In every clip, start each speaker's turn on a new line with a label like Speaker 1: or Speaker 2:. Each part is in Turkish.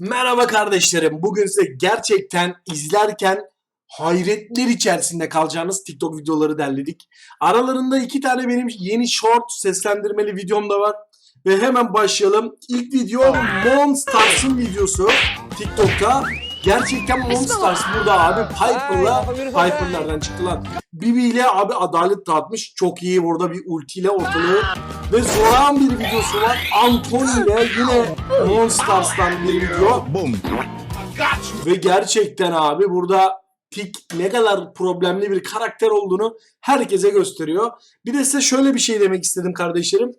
Speaker 1: Merhaba kardeşlerim. Bugün size gerçekten izlerken hayretler içerisinde kalacağınız TikTok videoları derledik. Aralarında iki tane benim yeni short seslendirmeli videom da var. Ve hemen başlayalım. İlk video Monstars'ın videosu TikTok'ta. Gerçekten Monstars burada abi Piper'la Piper nereden çıktı lan? Bibi ile abi adalet dağıtmış. Çok iyi burada bir ultiyle ortalığı ve Zoran bir videosu var. Anthony ile yine Monstars'tan bir video.
Speaker 2: Boom.
Speaker 1: Ve gerçekten abi burada Tik ne kadar problemli bir karakter olduğunu herkese gösteriyor. Bir de size şöyle bir şey demek istedim kardeşlerim.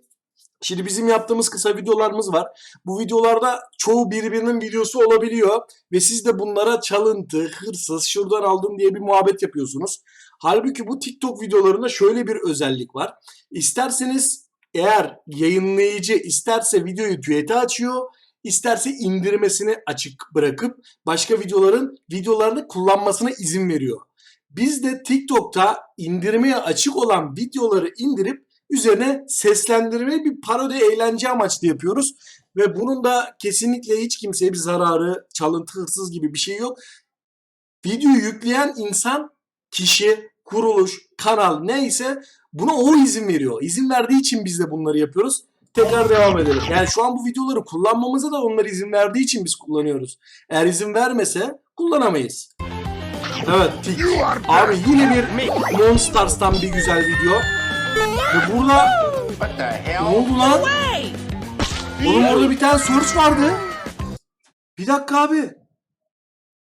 Speaker 1: Şimdi bizim yaptığımız kısa videolarımız var. Bu videolarda çoğu birbirinin videosu olabiliyor. Ve siz de bunlara çalıntı, hırsız, şuradan aldım diye bir muhabbet yapıyorsunuz. Halbuki bu TikTok videolarında şöyle bir özellik var. İsterseniz eğer yayınlayıcı isterse videoyu düete açıyor, isterse indirmesini açık bırakıp başka videoların videolarını kullanmasına izin veriyor. Biz de TikTok'ta indirmeye açık olan videoları indirip üzerine seslendirme bir parodi eğlence amaçlı yapıyoruz. Ve bunun da kesinlikle hiç kimseye bir zararı, çalıntı, hırsız gibi bir şey yok. Videoyu yükleyen insan, kişi, kuruluş, kanal neyse buna o izin veriyor. İzin verdiği için biz de bunları yapıyoruz. Tekrar devam edelim. Yani şu an bu videoları kullanmamıza da onlar izin verdiği için biz kullanıyoruz. Eğer izin vermese kullanamayız. Evet, tik. Abi yine bir Monstars'tan bir güzel video. Ve burada ne oldu lan? Oğlum orada bir tane search vardı. Bir dakika abi.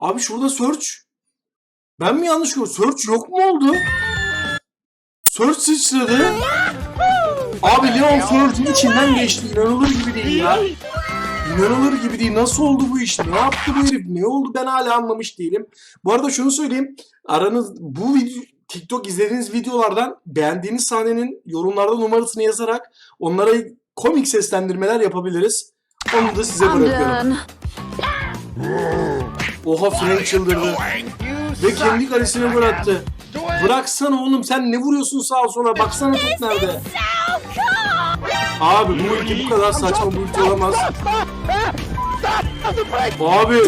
Speaker 1: Abi şurada search. Ben mi yanlış gördüm? Search yok mu oldu? Search sıçradı. Abi Leon Search'in içinden geçti. İnanılır gibi değil ya. İnanılır gibi değil. Nasıl oldu bu iş? Ne yaptı bu herif? Ne oldu? Ben hala anlamış değilim. Bu arada şunu söyleyeyim. Aranız bu video TikTok izlediğiniz videolardan beğendiğiniz sahnenin yorumlarda numarasını yazarak onlara komik seslendirmeler yapabiliriz. Onu da size bırakıyorum. Oha Frank çıldırdı. Ve kendi kalesine bıraktı. Bıraksana oğlum sen ne vuruyorsun sağa sola baksana top nerede. Abi bu ulti bu kadar saçma bu ulti olamaz. Abi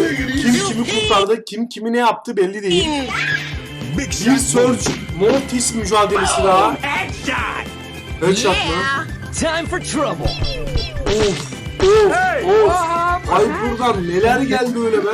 Speaker 1: kim kimi kurtardı kim kimi ne yaptı belli değil. Surge Mortis mücadelesi daha. Headshot mı?
Speaker 3: Time for trouble.
Speaker 1: Of of of. Ay buradan neler geldi öyle be.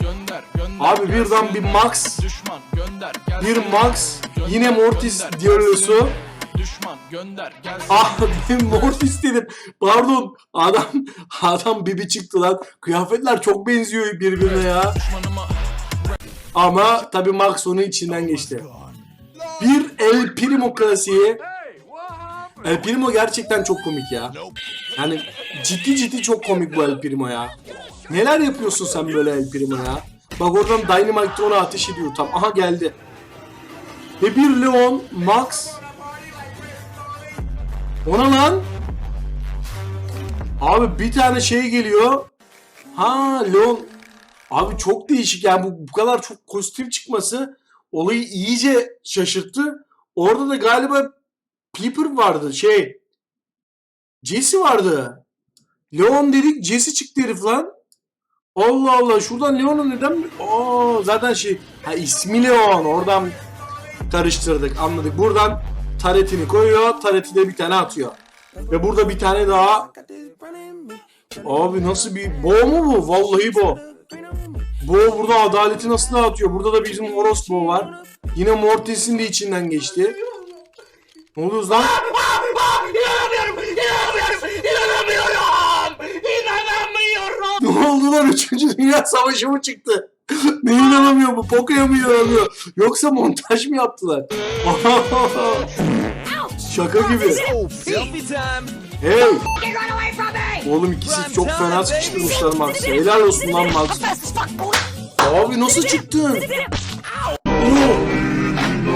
Speaker 4: Gönder, gönder.
Speaker 1: Abi birden bir Max,
Speaker 4: Düşman gönder. Gelsin.
Speaker 1: bir Max, yine
Speaker 4: Gönder,
Speaker 1: Mortis
Speaker 4: gönder,
Speaker 1: diyorlusu.
Speaker 4: Düşman gönder. Gelsin.
Speaker 1: Ah ben Mortis dedim. Pardon. Adam adam bibi çıktı lan. Kıyafetler çok benziyor birbirine ya.
Speaker 4: Düşmanıma
Speaker 1: Ama tabi Max onun içinden geçti. Bir El Primo klasiği. El Primo gerçekten çok komik ya. Yani ciddi ciddi çok komik bu El Primo ya. Neler yapıyorsun sen böyle El Primo ya? Bak oradan Dynamite ona ateş ediyor tam. Aha geldi. Ve bir Leon, Max. Ona lan. Abi bir tane şey geliyor. Ha Leon. Abi çok değişik yani bu, bu kadar çok kostüm çıkması olayı iyice şaşırttı. Orada da galiba Piper vardı şey. Jesse vardı. Leon dedik Jesse çıktı herif lan. Allah Allah şuradan Leon'u neden... Aa zaten şey... Ha ismi Leon oradan karıştırdık anladık. Buradan taretini koyuyor. Tareti de bir tane atıyor. Ve burada bir tane daha... Abi nasıl bir... Bo mu bu? Vallahi bo. Bo burada adaleti nasıl dağıtıyor? Burada da bizim Horos Bo var. Yine Mortis'in de içinden geçti. Ne oluyoruz lan? Ne oldu lan? Üçüncü Dünya Savaşı mı çıktı? ne inanamıyor bu? Poco'ya mı inanamıyor? Yoksa montaj mı yaptılar? Şaka gibi. Hey! Oğlum ikisi çok fena sıkıştırmışlar Max'ı. Helal olsun lan Max. Abi nasıl çıktın?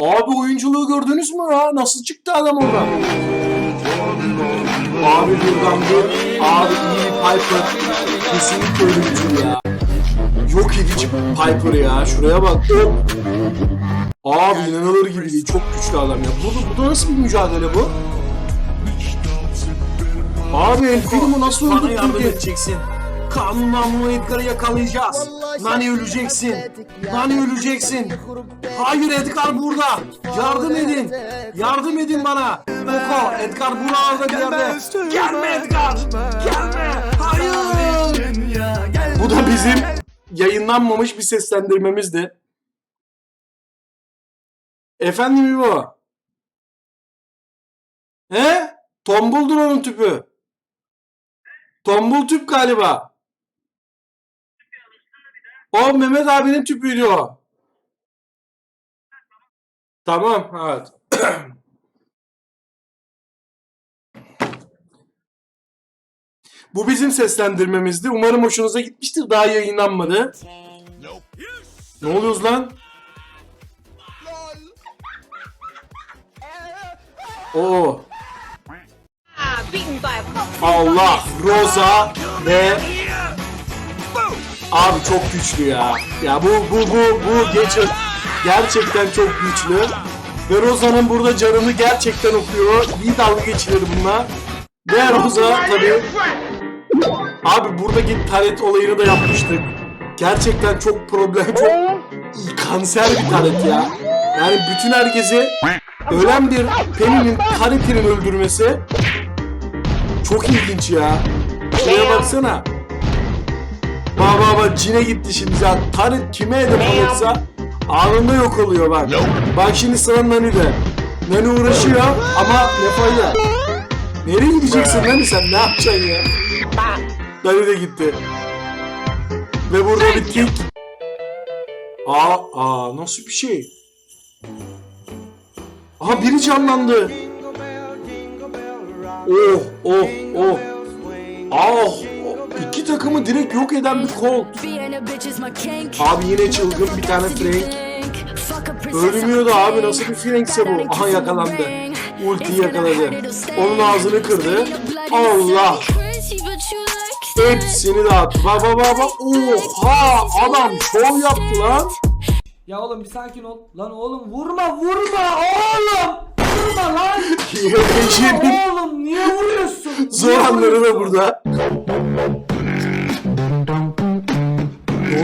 Speaker 1: Abi oyunculuğu gördünüz mü ya? Nasıl çıktı adam oradan? Abi buradan bir abi iyi Piper. Kesinlikle ölümcül ya. Yok edici Piper ya. Şuraya bak. Abi inanılır gibi değil. Çok güçlü adam ya. Bu, bu da nasıl bir mücadele bu? Abi El Primo nasıl
Speaker 5: Bana
Speaker 1: öldürdü
Speaker 5: yardım
Speaker 1: ki?
Speaker 5: edeceksin.
Speaker 1: Kanun namlu Edgar'ı yakalayacağız. Nani öleceksin. Nani öleceksin. Hayır Edgar burada. Yardım edin. Yardım edin bana. Koko Edgar buralarda bir yerde. Gelme Edgar. Gelme. Hayır. Bu da bizim yayınlanmamış bir seslendirmemizdi. Efendim İbo? He? Tombuldur onun tüpü. Tombul tüp galiba. O Mehmet abinin tüpüydü o. Tamam, evet. Bu bizim seslendirmemizdi. Umarım hoşunuza gitmiştir. Daha yayınlanmadı. Ne oluyoruz lan? Oo. Allah Rosa ve Abi çok güçlü ya. Ya bu bu bu bu geçer gerçekten çok güçlü. Ve Rosa'nın burada canını gerçekten okuyor. İyi dalga geçilir bunlar. Ve Rosa tabii. Abi buradaki taret olayını da yapmıştık. Gerçekten çok problem, çok kanser bir taret ya. Yani bütün herkesi ölen bir Penny'nin taretinin öldürmesi çok ilginç ya. Şuraya baksana. Baba baba cine gitti şimdi zaten. Taret kime hedef alırsa anında yok oluyor bak. Bak şimdi sıra Nani'de. Nani uğraşıyor ama ne fayda. Nereye gideceksin Nani sen ne yapacaksın ya? Nani de gitti. Ve burada bir tik. Aa, aa nasıl bir şey? Aha biri canlandı. Oh oh oh. Ah iki takımı direkt yok eden bir Colt. Abi yine çılgın bir tane Frank. Ölmüyordu abi nasıl bir Frank'se bu. Aha yakalandı. Ultiyi yakaladı. Onun ağzını kırdı. Allah. Hepsini dağıttı. Bak bak bak bak. Oha adam şov yaptı lan.
Speaker 6: Ya oğlum bir sakin ol. Lan oğlum vurma vurma oğlum. Vurma lan.
Speaker 1: Yeşil'in
Speaker 6: oğlum niye vuruyorsun?
Speaker 1: zor
Speaker 6: Niye
Speaker 1: anları da burada.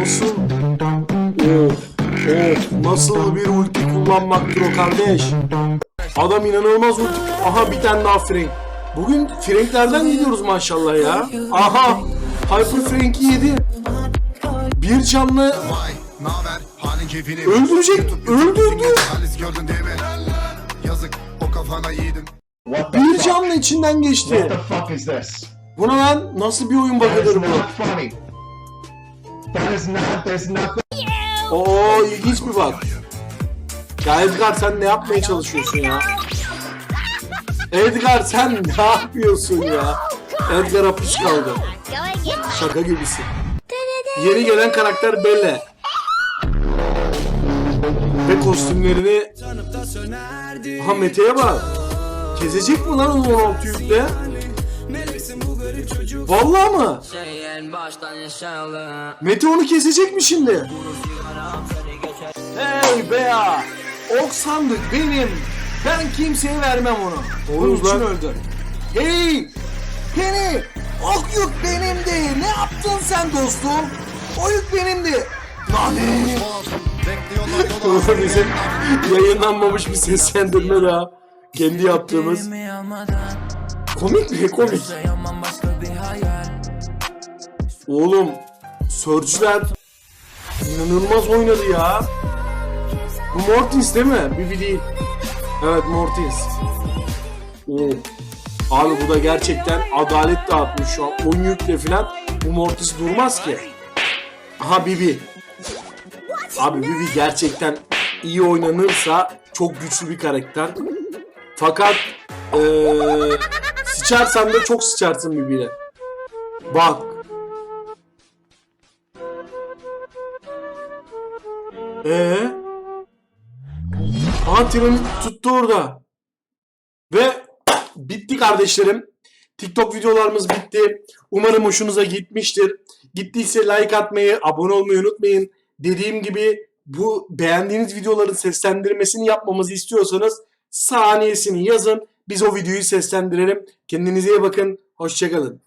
Speaker 1: Olsun. Of of nasıl bir ulti kullanmaktır o kardeş. Adam inanılmaz ulti. Aha bir tane daha Frank. Bugün Frank'lerden gidiyoruz maşallah ya. Aha Hyper Frank'i yedi. Bir canlı. Öldürecek, öldürdü.
Speaker 5: Yazık, o kafana yiğidim.
Speaker 1: bir canlı içinden geçti.
Speaker 7: fuck is this?
Speaker 1: Bu ne lan? Nasıl bir oyun
Speaker 7: That is
Speaker 1: bakıdır bu?
Speaker 7: not funny. That is not, there's nothing.
Speaker 1: Oo ilginç bir bak. Ya Edgar sen ne yapmaya çalışıyorsun ya? Edgar sen ne yapıyorsun ya? Edgar apış kaldı. Şaka gibisin. Yeni gelen karakter Belle. Ve kostümlerini... Ha Mete'ye bak. Kesecek mi lan onu 16 yükle? Vallahi mı? Mete onu kesecek mi şimdi? Hey Bea! Ok sandık benim. Ben kimseye vermem onu. Onun için öldü. Hey! Penny! Ok yük benimdi. Ne yaptın sen dostum? O yük benimdi. Nani?
Speaker 5: Yola.
Speaker 1: Bizim yayınlanmamış bir seslendirme daha. Kendi yaptığımız. Komik mi? Komik. Oğlum Sörcüler inanılmaz oynadı ya. Bu Mortins değil mi? Bibi değil. Evet Mortins. Oo. Abi bu da gerçekten adalet dağıtmış şu an. 10 yükle falan bu Mortis durmaz ki. Aha Bibi. Abi Bibi gerçekten iyi oynanırsa çok güçlü bir karakter. Fakat eee sıçarsan da çok sıçarsın Bibi'yle. Bak. Ee? Aha tuttu orada. Ve bitti kardeşlerim. TikTok videolarımız bitti. Umarım hoşunuza gitmiştir. Gittiyse like atmayı, abone olmayı unutmayın. Dediğim gibi bu beğendiğiniz videoların seslendirmesini yapmamızı istiyorsanız saniyesini yazın. Biz o videoyu seslendirelim. Kendinize iyi bakın. Hoşçakalın.